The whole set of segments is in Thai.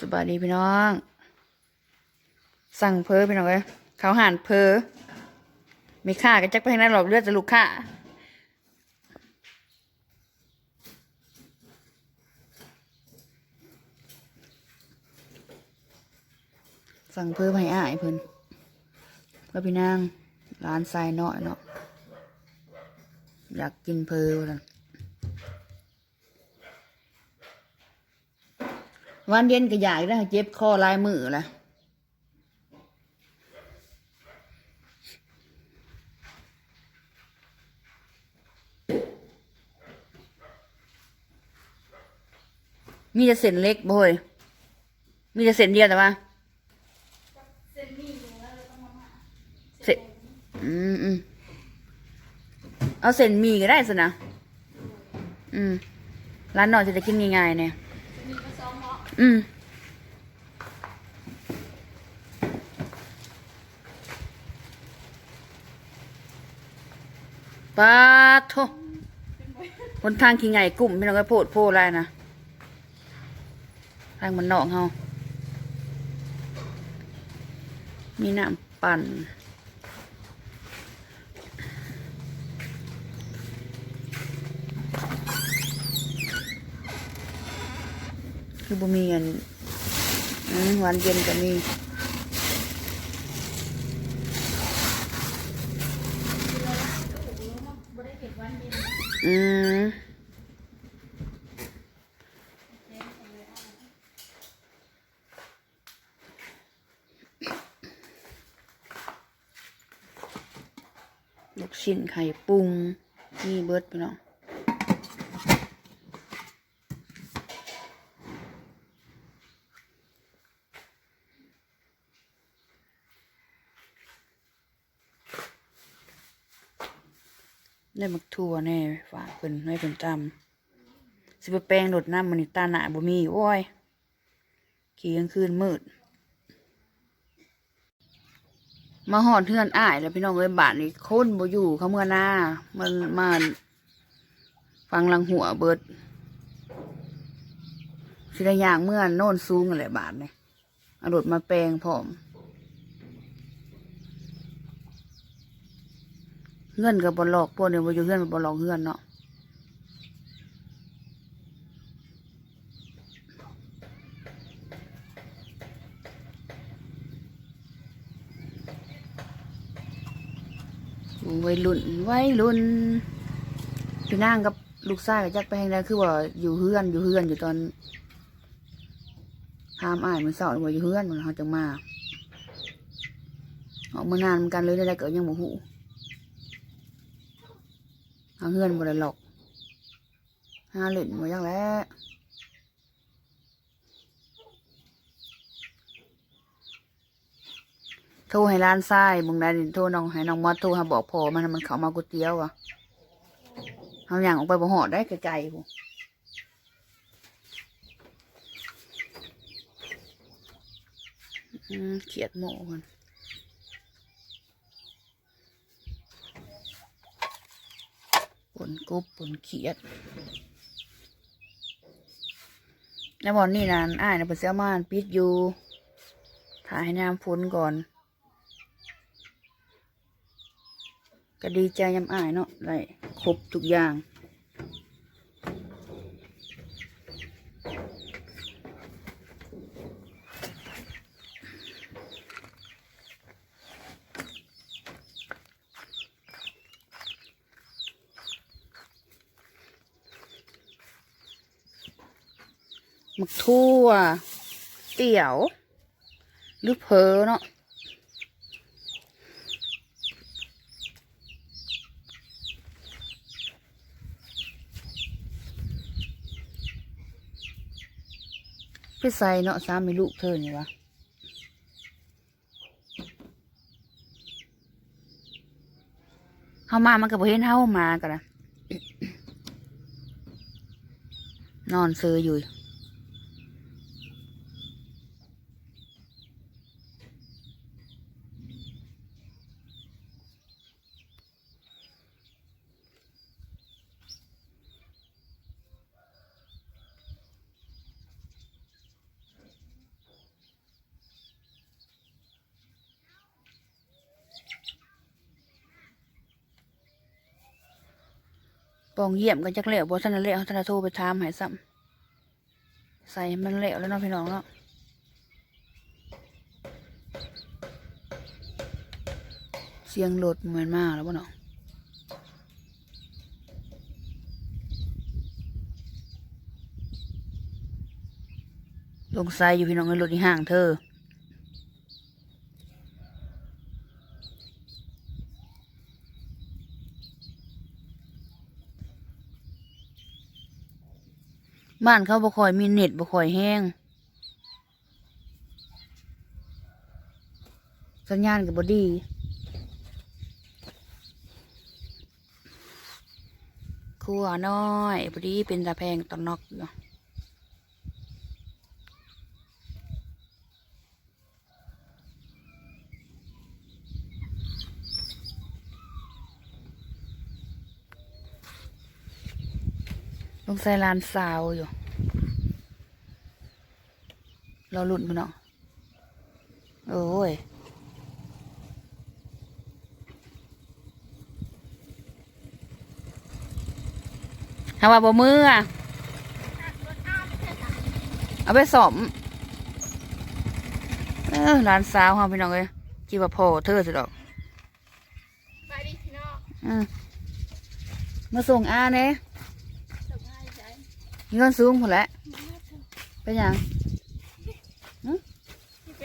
สบายดีพี่น้อง สั่งเพอพี่น้องเอ้ยเขาหันเพอมีค่าก็จักไปทางนั้นหรอกเลือดจะลูกค่าสั่งเพอไปให้อ้ายเพิ่นก็พี่นางร้านทรายน้อยเนาะอยากกินเพอว่าซั่น วันเย็นก็อยากได้เจ็บคอลายมือแหละมีแต่เส้นเล็กบ่เฮ้ยมีแต่เส้นเดียวแต่ว่าเส้นอืมอืมเอาเส้นหมีก็ได้สินะ อืมร้านนอนจะได้กินง่ายๆเนี่ย อืมปาโทคนทางขี้ไงกลุ่มพี่น้องก็โพดโพดอะไรนะทางมันนอกเฮามีน้ำปั่น คือบ่มีอันหวานเย็นก็มีอืมลูกชิ้นไข่ปรุงนี่เบิดไปเนาะ ได้มักทั่วแน่ฝากเพิ่นให้เพิ่นจำสิไปแปลงรดน้ำมันตาหนาบ่มีโอ้ยขี่กลางคืนมืด มาหอดเทือนอ้าย แล้วพี่น้องเอ้ยบาทนี่คนบ่อยู่เขาเมื่อหน้ามันมาฟังลังหัวเบิดสิได้ย่างเมื่อโน่นสูงอะไรบาทเนี่ยอารถมาแปลงพร้อม เงื่อนกับบอลลอกพวกเนี่ยบ่อยู่เงื่อนบอลลอกเงื่อนเนาะวัยรุ่นวัยรุ่นพี่นางกับลูกชายกับจักไปแห่งใดคือว่าอยู่เฮือนอยู่เฮือนอยู่ตอนหามอ้ายมือเสาร์ว่าอยู่เฮือนมันเขาจังมาออกมานานเหมือนกันเลยได้เกิดยังบ่หู เอาเฮือนบ่ได้หรอกหาเล่นบ่ยังแล้วโทรให้ร้านทรายมึงได้โทรน้องให้น้องมอดโทรหาบอกพอมันมันเขามาก๋วยเตี๋ยวอะเอาอย่างออกไปบ่หอดได้ไกลๆพูอืมเขียดหมูมัน ปนกบปนเขียดแล้วบอนนี่นะอ้ายนะเพิ่นเสียมานปิดอยู่ ถ่ายให้น้ำฝนก่อน ก็ดีใจยำอ้ายเนาะไรครบทุกอย่าง หมึกทั่ว เตี๋ยว หรือเพอเนาะพี่ใส่เนาะสามีลูกเธอนี่วะเฮามามันก็บ่เห็นเฮามากันนะนอนเซออยู่ ปองเยี่ยมกันจักแล้วบ่ทันได้แล้วทันโทรไปถามให้ซ้ำใส่มันแล้วแล้วเนาะพี่น้องเนาะเสียงรถมันมากแล้วบ่เนาะลงใส่อยู่พี่น้องในรถที่ห่างเธอ บ้านเขาบ่ค่อยมีเน็ตบ่ค่อยแห้ง สัญญาณก็บ่ดีครัวน้อยพอดีเป็นตาแพงตอนนอกอยู่ลงใส่ลานสาวอยู่ เราหลุดมันเนาะโอ้ยหาว่าบ่มืออะเอาไปสอมเออร้านสาวเฮาพี่น้องเอ้ยจีว่าพ่อเธอสิดอกไปดิพี่น้องอืมมาส่งอาเน่สบายใจมีเงินสูงหมดแหล้วเป็นหยังหึ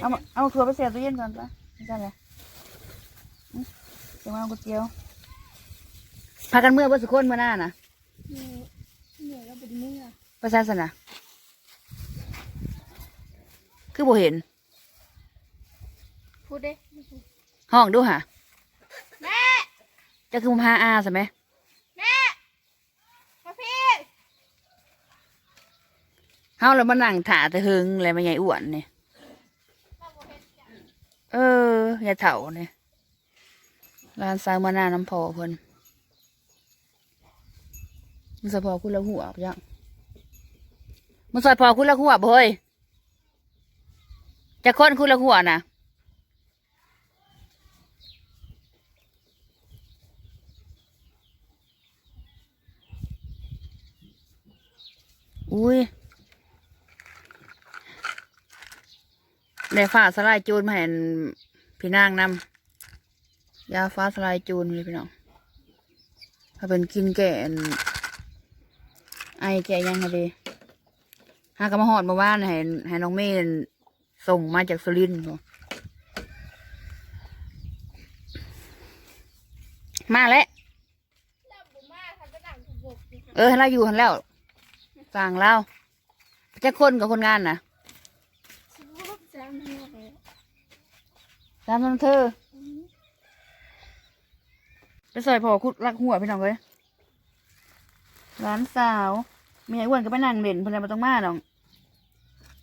เอามาเอาถั่วไปเสียตู้เย็นก่อนปะไม่ใช่เลยหึเดี๋ยวมาเอาก๋วยเตี๋ยวพากันเมื่อบ่สุคนเมื่อหน้าน่ะเหนื่อยเหนื่อยแล้วเป็นเมื่อประชาชนน่ะคือบ่เห็น พูดเด้ห้องดูหะแม่จะคือพาอาใช่ไหมแม่มาพี่เฮาแล้วมานั่งถาแต่หึงอะไรมาใหญ่อ้วนเนี่ย มาบอกเห็นจ้ะ เอออย่าเถาเนี่ยร้านซาวมาหน้าน้ำพอเพิ่นมันส่พอคุณละหัวปะยังมันใส่พอคุณละหัวเฮ้ยจะค้นคุณละหัวนะอุ้ย ได้ฟ้าสลายจูนมาเห็นพี่นางนำยาฟ้าสลายจูนเลยพี่น้องถ้าเป็นกินแก่นไอแก่ยังไงดีหากระมาหอดมาบ้านให้ให้น้องเมย์ส่งมาจากสุรินทร์มาแล้วเออเราอยู่หันแล้วสั่งเราจะคนกับคนงานนะ บุกจำไม่ได้ตามนั้นเธอ ไปใส่พอคุดรักหัวพี่น้องเลยร้านสาวมีไอ้วนก็ไปนั่งเด่นเพื่อนมาต้องมาน้อง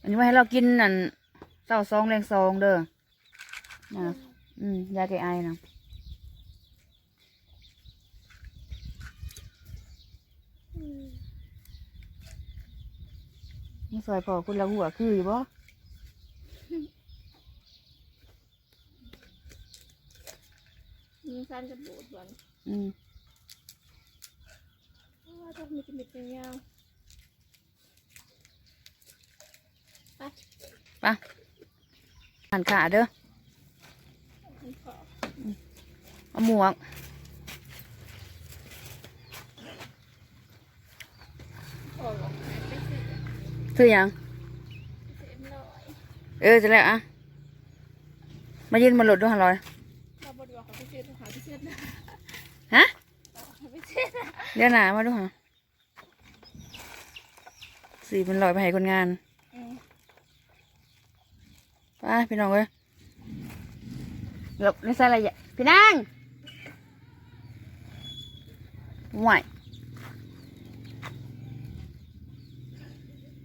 อันนี้ว่าให้เรากินนั่นเศร้าซองแรงซองเด้อนะอืมยาแก้ไอนะอืมมาใส่พอคุดรักหัวคืออยู่บ่ มีฟันจะบูดวันอืมว่าต้องมีกระมิดยาวไปหันขาเด้อๆมันขอเอาหมวกขอหลอกหายไปสิซื้อหยังเจ็บหน่อยเออจะแล้วอะมายืนมาหลดด้วยหันลอย ฮะหาไปเช็ดนะเดี๋ยวหนามาดูหะสีเป็นลอยไปให้คนงานอืมไปพี่น้องเว้ยหลบในใส่อะไรอย่าพี่นางไหว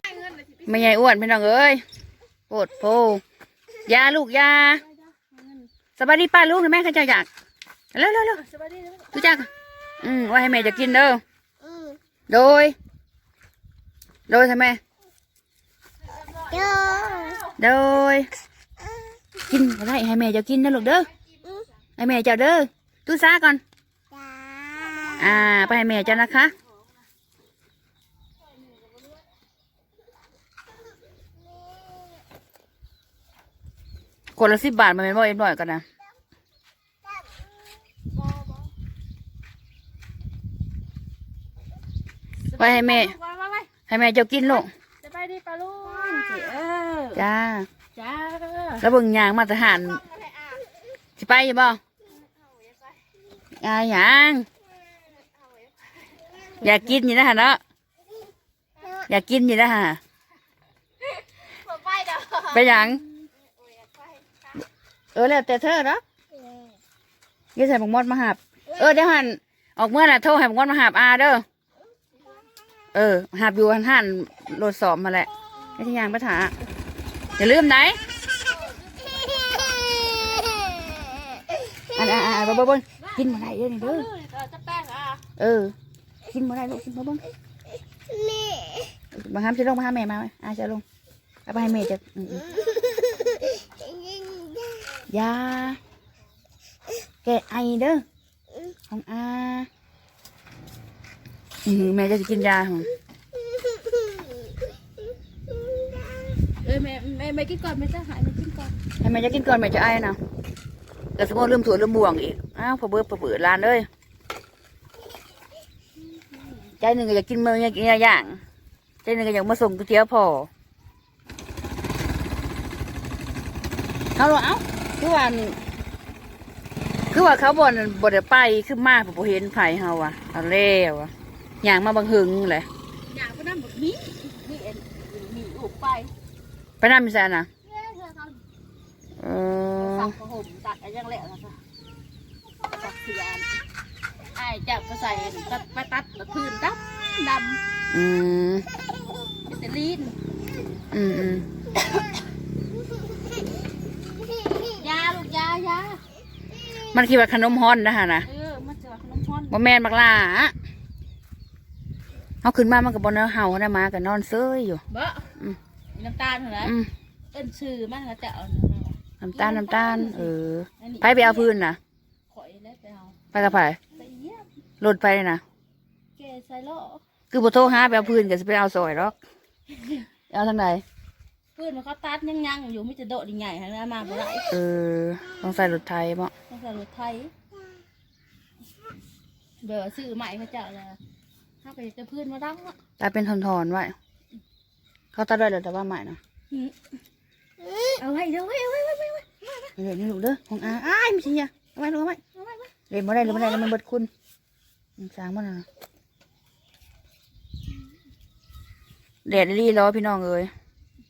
ให้เงินเลยสิไปไม่ใหญ่อ้วนพี่น้องเอ้ยโปวดโพยาลูกยาได้จ้ะหาเงินสบายดีป้าลูกนะแม่ข้าเจ้าอยาก แล้วแล้วแล้วรู้จักอืมว่าให้แม่จะกินเด้อโดย โดยใช่ไหมโดยโดยกินอะไรให้แม่จะกินนะลูกเด้อให้แม่จะเด้อตู้ซ่าก่อนอ่า ไปให้แม่จะนะคะคนละสิบบาทมันเป็นบ่เอ็มร้อยกันนะ ไว้ให้แม่ ไว้ไว้ไว้ให้แม่เจ้ากินลูกจะไปดีปลาลูกสิเออจ้า จ้าแล้วเบิ่งยางมาตรฐานสิไปอยู่บ่อ่าหยางอยากกินอยู่นะฮะเนาะอยากกินอยู่นะฮะบ่ไปเด้อไปหยังเออแล้วแต่เธอเนาะยี่ใส่บักมดมาหับ เออเดี๋ยวหันออกเมื่อน่ะโทรให้บักมดมาหับอาเด้อ เออหับอยู่หันหันโหลดสอบมาแหละไอ้ที่ยางไปถาอย่าลืมไหนอันอ่าอ่าเบิ่งเบิ่งกินมาได้เด้อนี่เด้อเราจะแป้งอะเออ กินมาได้ลูกกินมาเบิ่งมาห้ามจะลงมาห้ามแม่มาไหมอาจะลงเอาไปให้แม่จะยาแกไอเด้อของอา อืมแม่จะกินยาของเออแม่แม่แม่กินก่อนแม่จะหายแม่กินก่อนให้แม่จะกินก่อนแม่จะไอนะแต่สมมติลืมถั่วลืมบ่วงอีกอ้าวพอเบิดพอเบิดร้านเลยใจหนึ่งก็อยากกินเมืองอยากกินอย่างใจหนึ่งก็อยากมาส่งก๋วยเตี๋ยวพอเอาหรอเอาคือว่าคือว่าเขาบ่นบ่ได้ไปคือมาผมบ่เห็นไผเฮาว่ะเอาแล้วว่ะอ ย่างมาบังหึงเลยอยากไปนั่งแบบนี้นี่เอ็นมีอุบไปไปนั่นมีแซนนะเนี่ยเธอทเอำอสักกระห่มตัดอะไรยังแหละนะจ๊ะตัดเสียนไอ้จับก็ใส่ตัดไปตัดแล้วพื้นดำดอืมำเป็นแต่ลีนอืมอืมยาลูกยายามันคิดว่าขนมฮ้อนนะฮะนะเออมันจะว่าขนมพอนบ่แม่นบักหล่า เขาขึ้นมามันก็บ่เนื้อเห่าได้มาก็นอนเซ้ยอยู่เบ้ออืม มีน้ำตาลเหรออืมเอิ้นชื่อมันแล้วจะเอาน้ำตาลน้ำตาล เอออันนี้ไปไปเอาพื้นนะข่อยแล้วไปเอาไปกับไผไปเยี่ยมรถไปเลยนะแกใส่ล้อคือบ่โทรหาไปเอาพื้นก็สิไปเอาซอยหรอกเอาทางใดพื้นมันเขาตัดยังยังๆอยู่ไมแต่จะโดดใหญ่ๆให้มาบ่ได้เออต้องใส่รถไทยบ่ต้องใส่รถไทยเดี๋ยวซื้อใหม่เขาเจ้าเลย ถ้าไปจะพื้นมาดังอะตาเป็นทอนๆไว้ เขาตัดได้แล้วแต่ว่าใหม่นะเอาไว้เดี๋ยวไว้เอาไว้เอาไว้เอาไว้เดี๋ยวนี่ลูกเด้อของอาอ้ายไม่ใช่ยาเอาไว้ลูกเอาไว้เอาไว้เอาไว้เล่นบ่ได้เล่นบ่ได้แล้วมันเบิดคุณมันสร้างมันน่ะแดดรีล้อพี่น้องเอ้ย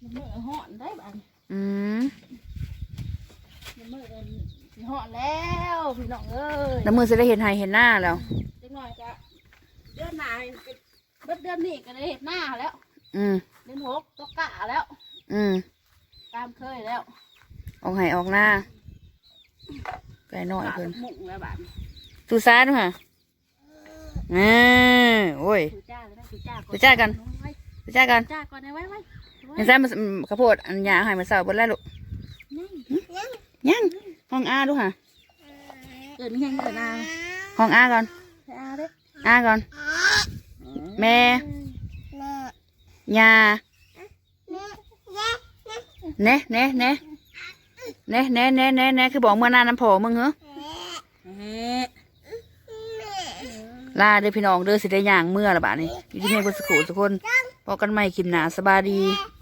มันมือห่อนได้บ้านอืมมันมือสิห่อนแล้วพี่น้องเอ้ยแล้วมือจะได้เห็นไฮเห็นหน้าแล้วเล็กน้อยจะ เดือนหน้าก็เบิดเดือนนี้ก็ได้เห็นหน้าแล้ว อืมเดือนหกก็กะแล้ว อืมตามเคยแล้วออกไห้ออกหน้าไก่น้อยกะเพิ่นมุ่งแล้วบ้านตูซ่าด้วยค่ะอ่าโอ้ยกูจ้าเลยนะกูจ้าก่อนกูจ้ากันไว้ไปจ้ากันจ้าก่อนนะไว้ไว้ไว้ยังไงมันอืมข้าวโพดอันยาใหายมาเสาบนแล้วลูกนี่ยังห้องอาดูค่ะเกิดนี่แห้งเกิดนาห้องอาก่อนให้ อาเด้ออาก่อน แม่ยาเน่เน่เน่เน่เน่เน่เน่เน่คือบอกเมื่อหนาน้ำผอมึงเหรอเฮ้ลาเด้อพี่น้องเด้อสิได้ย่างเมื่อละบาดนี้อยู่ที่แม่บุษกุทุกคนพอกันใหม่คลิปหนาสบายดีย